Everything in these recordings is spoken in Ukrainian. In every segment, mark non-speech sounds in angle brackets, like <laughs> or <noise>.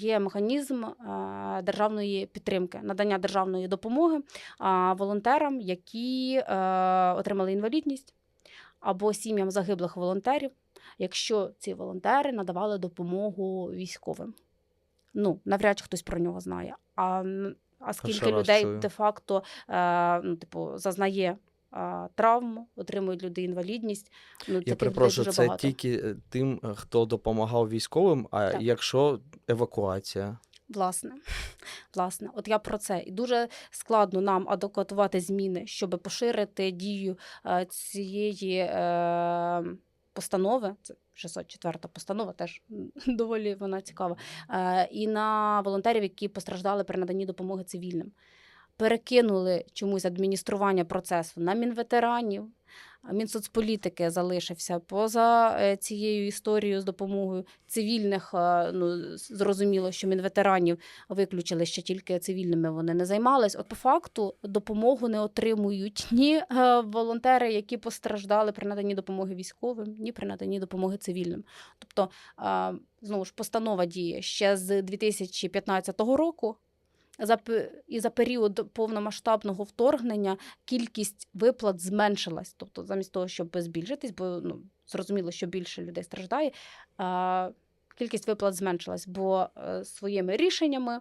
Є механізм е, державної підтримки, надання державної допомоги волонтерам, які е, отримали інвалідність або сім'ям загиблих волонтерів, якщо ці волонтери надавали допомогу військовим. Ну, навряд чи хтось про нього знає. А, а скільки людей де-факто е, ну, типу, зазнає е, травму, отримують люди інвалідність. Ну, Я перепрошую, це багато. тільки е, тим, е, хто допомагав військовим, а Так. якщо евакуація. Власне, <laughs> власне, от я про це. І дуже складно нам адаптувати зміни, щоб поширити дію е, цієї постанови. Це 604 постанова, теж <laughs> доволі вона цікава. І на волонтерів, які постраждали при наданні допомоги цивільним. Перекинули чомусь адміністрування процесу на мінветеранів. Мінсоцполітики залишився поза е, цією історією з допомогою цивільних. е, Ну зрозуміло, що мінветеранів виключили ще тільки цивільними. Вони не займались. От по факту допомогу не отримують ні е, волонтери, які постраждали при наданні допомоги військовим, ні при наданні допомоги цивільним. Тобто, знову ж постанова діє ще з 2015 року. За і за період повномасштабного вторгнення кількість виплат зменшилась. Тобто, замість того, щоб збільшитись, бо ну зрозуміло, що більше людей страждає. А, кількість виплат зменшилась, бо е, своїми рішеннями,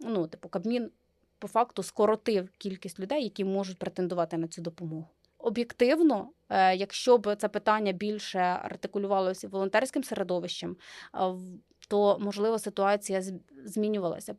ну, типу, Кабмін по факту скоротив кількість людей, які можуть претендувати на цю допомогу. Об'єктивно, е, якщо б це питання більше артикулювалося волонтерським середовищем, то можливо ситуація змінювалася.